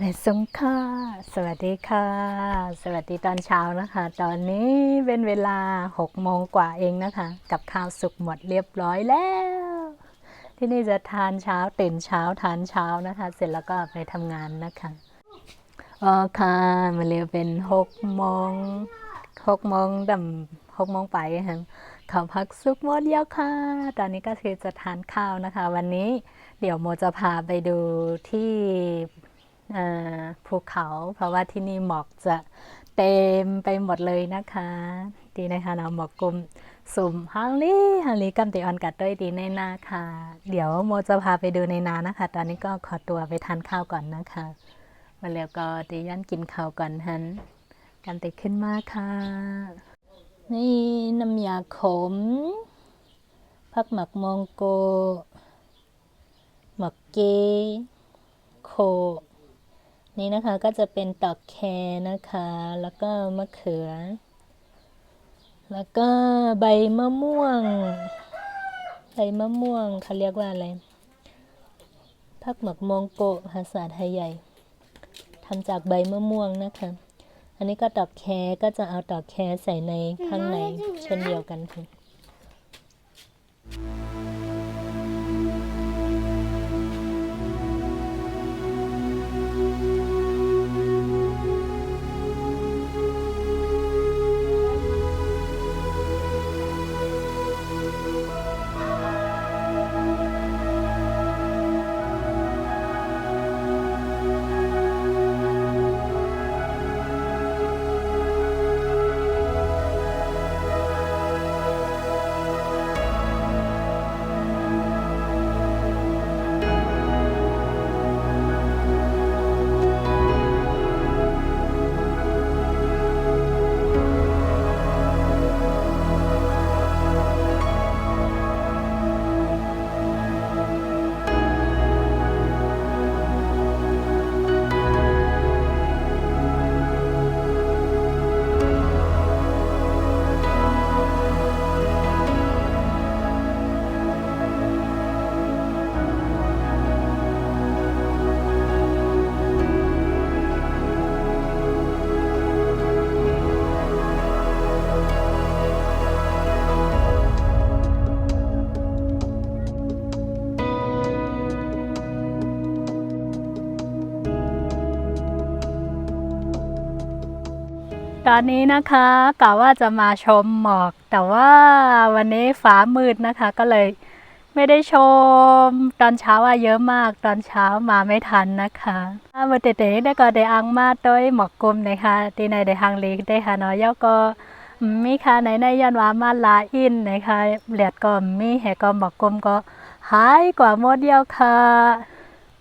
เวสงค่ะ สวัสดีค่ะ สวัสดีตอนเช้านะคะ ตอนนี้เป็นเวลา6โมงกว่าเองนะคะ กับข้าวสุกหมดเรียบร้อยแล้ว ที่นี่จะทานเช้าตื่นเช้าทานเช้านะคะ เสร็จแล้วก็ไปทำงานนะคะอ๋อค่ะมาเร็วเป็น6โมง6โมงดำ6โมงไปค่ะข้าวพักสุกหมดแล้วค่ะ ตอนนี้ก็คือจะทานข้าวนะคะ วันนี้เดี๋ยวโมจะพาไปดูที่ ภูเขา เพราะว่าที่นี่หมอกจะเต็มไปหมดเลยนะคะ ดีนะคะเราหมอกกลุ่มสุ่มฮังลี่ฮังลี่กัมติออนกัดด้วยดีในนาค่ะ เดี๋ยวโมจะพาไปดูในนานะคะ ตอนนี้ก็ขอตัวไปทานข้าวก่อนนะคะมาแล้วก็ตียันกินข้าวก่อนฮันกันติขึ้นมาค่ะ นี่น้ำยาขมผักหมักมองโกหมักเกโค นี่นะคะก็จะเป็นตอกแครนะคะ แล้วก็มะเขือ แล้วก็ใบมะม่วง ใบมะม่วงเขาเรียกว่าอะไรผักหมักมองโกะภาษาไทยใหญ่ทำจากใบมะม่วงนะคะ อันนี้ก็ตอกแครก็จะเอาตอกแครใส่ในข้างในเช่นเดียวกันค่ะ ตอนนี้นะคะกะว่าจะมาชมหมอก แต่ว่าวันนี้ฟ้ามืดนะคะ ก็เลยไม่ได้ชม ตอนเช้าอะเยอะมาก ตอนเช้ามาไม่ทันนะคะเมื่อเต๋ๆได้ก็ได้อังมาโดยหมอกกลมนะคะที่ในได้ฮังเลีได้ฮานอยแล้วก็มีค่ะในในยันว่ามาลาอินนะคะเหลียดก็มีแหก็หมอกกลมก็หายกว่าโมดเดียวค่ะ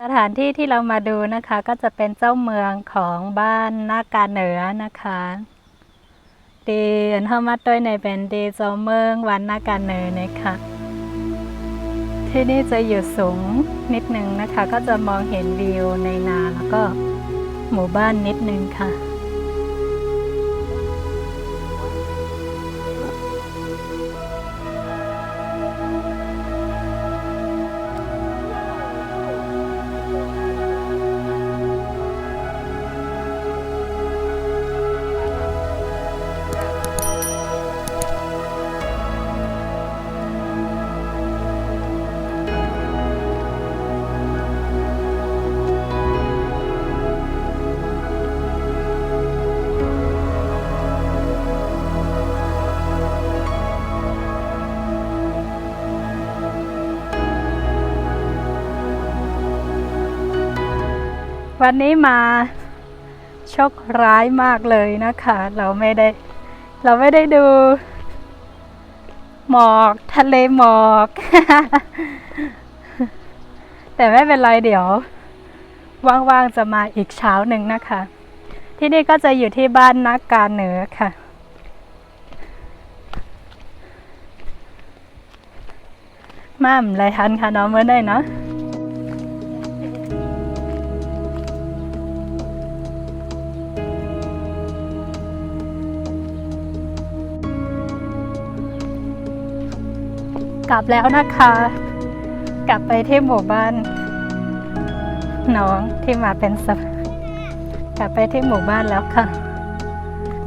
สถานที่ที่เรามาดูนะคะก็จะเป็นเจ้าเมืองของบ้านนากาเหนือนะคะ ดีอันเข้ามาด้วยในเป็นดีเจ้าเมืองวันนากาเนยนะคะที่นี่จะอยู่สูงนิดนึงนะคะ ก็จะมองเห็นวิวในนาแล้วก็หมู่บ้านนิดนึงค่ะ วันนี้มาโชคร้ายมากเลยนะคะ เราไม่ได้ เราไม่ได้ดู หมอกทะเลหมอก แต่ไม่เป็นไรเดี๋ยว ว่างๆจะมาอีกเช้าหนึ่งนะคะ ที่นี่ก็จะอยู่ที่บ้านนักการเหนือค่ะม่ามไรทันค่ะน้องเมื่อได้เนาะ กลับแล้วนะคะ กลับไปที่หมู่บ้าน น้องที่มาเป็นสกลับไปที่หมู่บ้านแล้วค่ะ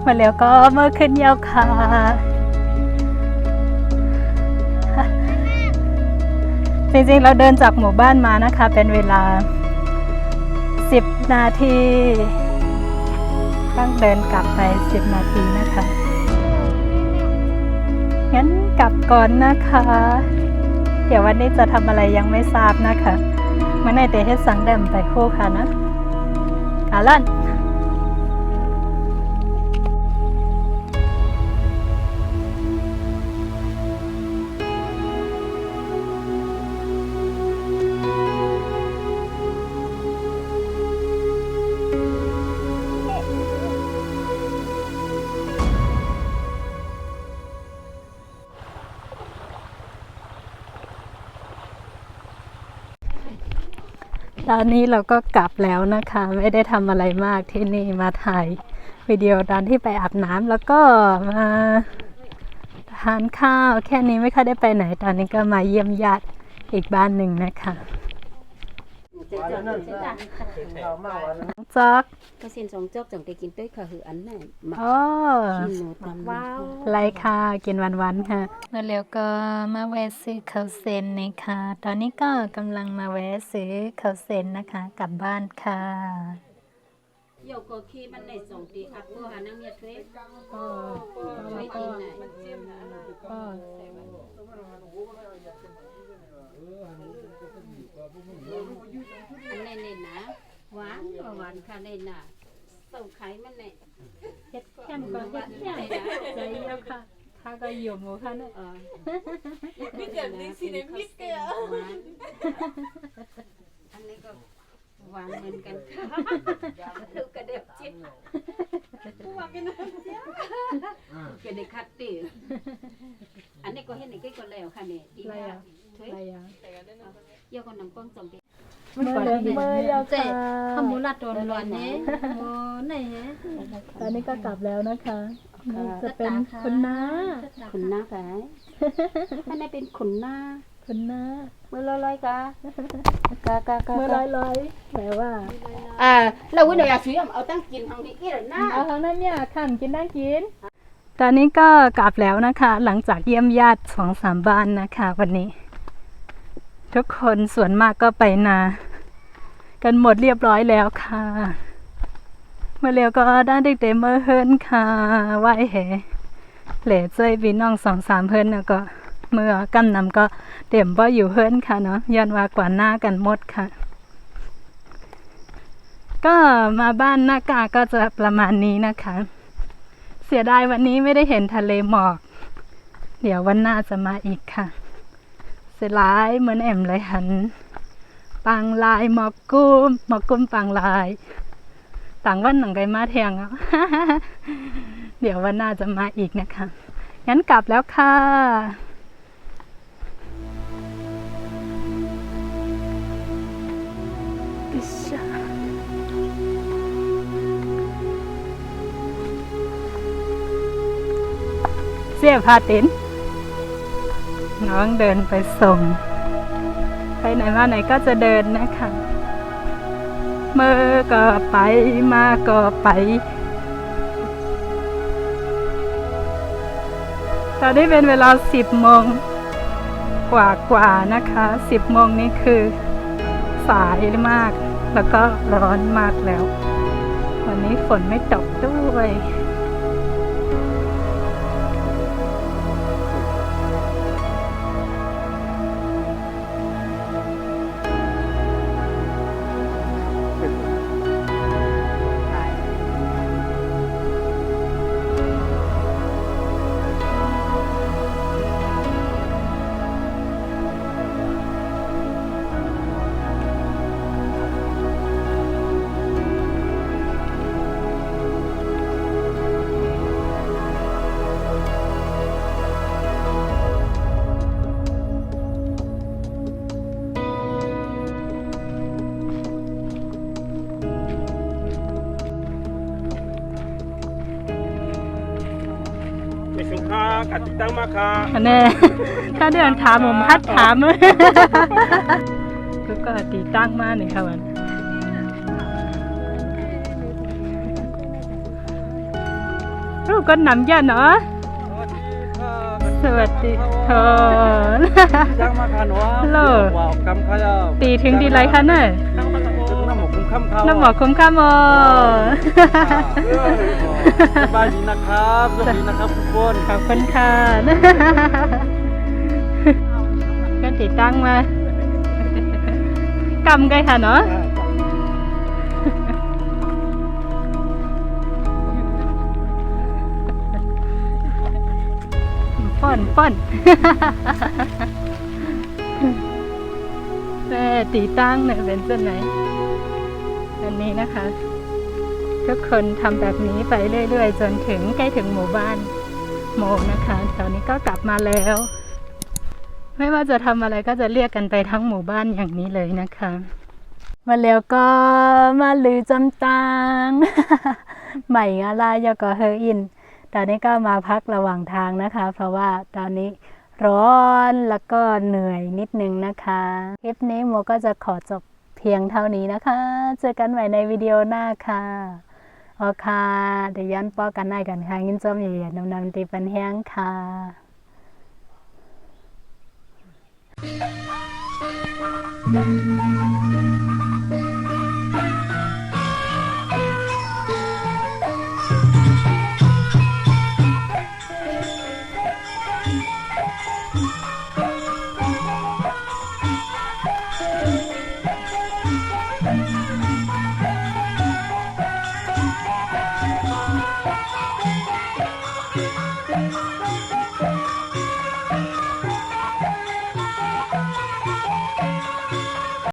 มาแล้วก็เมื่อขึ้นยาวค่ะจริงๆเราเดินจากหมู่บ้านมานะคะ เป็นเวลา 10 นาที ต้องเดินกลับไป 10 นาทีนะคะ งั้นกลับก่อนนะคะ เดี๋ยววันนี้จะทำอะไรยังไม่ทราบนะคะมันในเตะให้สังเดมไปคู่ค่ะนะกาลัน ตอนนี้เราก็กลับแล้วนะคะ ไม่ได้ทำอะไรมากที่นี่มาถ่ายวิดีโอตอนที่ไปอาบน้ำแล้วก็มาทานข้าวแค่นี้ไม่ค่อยได้ไปไหน ตอนนี้ก็มาเยี่ยมญาติอีกบ้านหนึ่งนะคะ จอกก็เส้นสองจอกจังได้กินต้วยค่ะคืออันนั้นมักอ๋อขี้หนูตำว้าวไรค่ะกินวันๆค่ะแล้วเร็วก็มาแวะซื้อข้าวเซนนะคะ ตอนนี้ก็กำลังมาแวะซื้อข้าวเซนนะคะ กลับบ้านค่ะโยกก็ขี้มันในสองตีอักโบหานังเมียช่วยช่วยกินไหนอันนี้เนี่ยนะหวานก็ห วานค่ะเนี่ยนะส่งไข่มันเนี่ย เฮ็ดแค่นก่อนเฮ็ดแค่นใจเยียวค่ะข้าก็อยู่หมูค่ะเนี่ยเออมีเดี๋ยวนี้สิเนี่ยมิสเตอร์หวานอันนี้ก็หวานเหมือนกันค่ะลูกกระเดียบจิ้มว่ากันนะเกดคัดตีอันนี้ก็เห็นในก็แล้วค่ะเนี่ยดีมากช่วยอะไรอะเยาก็น้ำก้องสองตี เมื่อเมื่อยาวค่ะขมูลาตัวร้อนเนี่ยโอ้ไหนฮะตอนนี้ก็กลับแล้วนะคะนี่จะเป็นคุณน้าขุนหน้าค่ะอันนี้เป็นขุนหน้าคุณน้ามือลอยๆกะกะกะกะเมื่อร้อยร้อยแปลว่าอ่าเราวิ่งอยากซื้อเอาตั้งกินทางนี้กี่หน้าเอาทางนั้นเนี่ยขันกินได้กินตอนนี้ก็กลับแล้วนะคะ หลังจากเยี่ยมญาติสองสามบ้านนะคะ วันนี้ ทุกคนส่วนมากก็ไปนา กันหมดเรียบร้อยแล้วค่ะ เมื่อเร็วก็ได้เด็กเดเมื่อเฮิรนค่ะไหวเหเหล่เจ้ยพี่น้องสองสามเฮิรนก็เมื่อกำนำก็เต็มว่าอยู่เฮิรนค่ะเนาะย้อนว่ากว่าหน้ากันหมดค่ะ ก็มาบ้านหน้ากาก็จะประมาณนี้นะคะ เสียดายวันนี้ไม่ได้เห็นทะเลหมอก เดี๋ยววันหน้าจะมาอีกค่ะ สียดายเหมือนแอมเลยหัน ปังลายหมอกกุ้มหมอกกุ้มปังลาย ต่างวันหนังไกมาเทียงอะเดี๋ยววันหน้าจะมาอีกนะคะ งั้นกลับแล้วค่ะอิชาเสียพาติน น้องเดินไปส่ง ไปไหนมาไหนก็จะเดินนะคะเมื่อก็ไปมาก็ไป ตอนนี้เป็นเวลาสิบโมงกว่ากว่านะคะสิบโมงนี้คือสายมาก แล้วก็ร้อนมากแล้ว วันนี้ฝนไม่ตกด้วย ขัดติดตั้งมาค่ะแน่ถ้าเดินถามผมคัดถามเลยก็ตีตั้งมาหนึ่งค่ะวันรูกก็นำยัาเนาะสวัสดีเธอตั้งมาค่ะหนูฮัลโหลตีถึงดีไรคะเนี่ย คุ้มคำเขาน้ำหมอคุ้มค่าโมสบายดีนะครับสวัสดีนะครับทุกคนขอบคุณค่ะก็ติดตั้งมากำกันค่ะเนาะป้อนป้อนแม่ตีตั้งเนี่ยเป็นต้นไหนอั นนี้นะคะ ทุกคนทำแบบนี้ไปเรื่อย ๆ จนถึงใกล้ถึงหมู่บ้านโมงนะคะตอนนี้ก็กลับมาแล้ว ไม่ว่าจะทำอะไรก็จะเรียกกันไปทั้งหมู่บ้านอย่างนี้เลยนะคะมาแล้วก็มาลือจำตางใหม่งาลายก็เฮออิน ตอนนี้ก็มาพักระหว่างทางนะคะ เพราะว่าตอนนี้ร้อนแล้วก็เหนื่อยนิดนึงนะคะ คลิปนี้โมก็จะขอจบ พียงเท่านี้นะคะ เจอกันใหม่ในวิดีโอหน้าค่ะโอเคค่ะ เดี๋ยวย้อนป้อกันได้กันค่ะยินจมเหยียดนำนำตีปันแห้งค่ะ Thank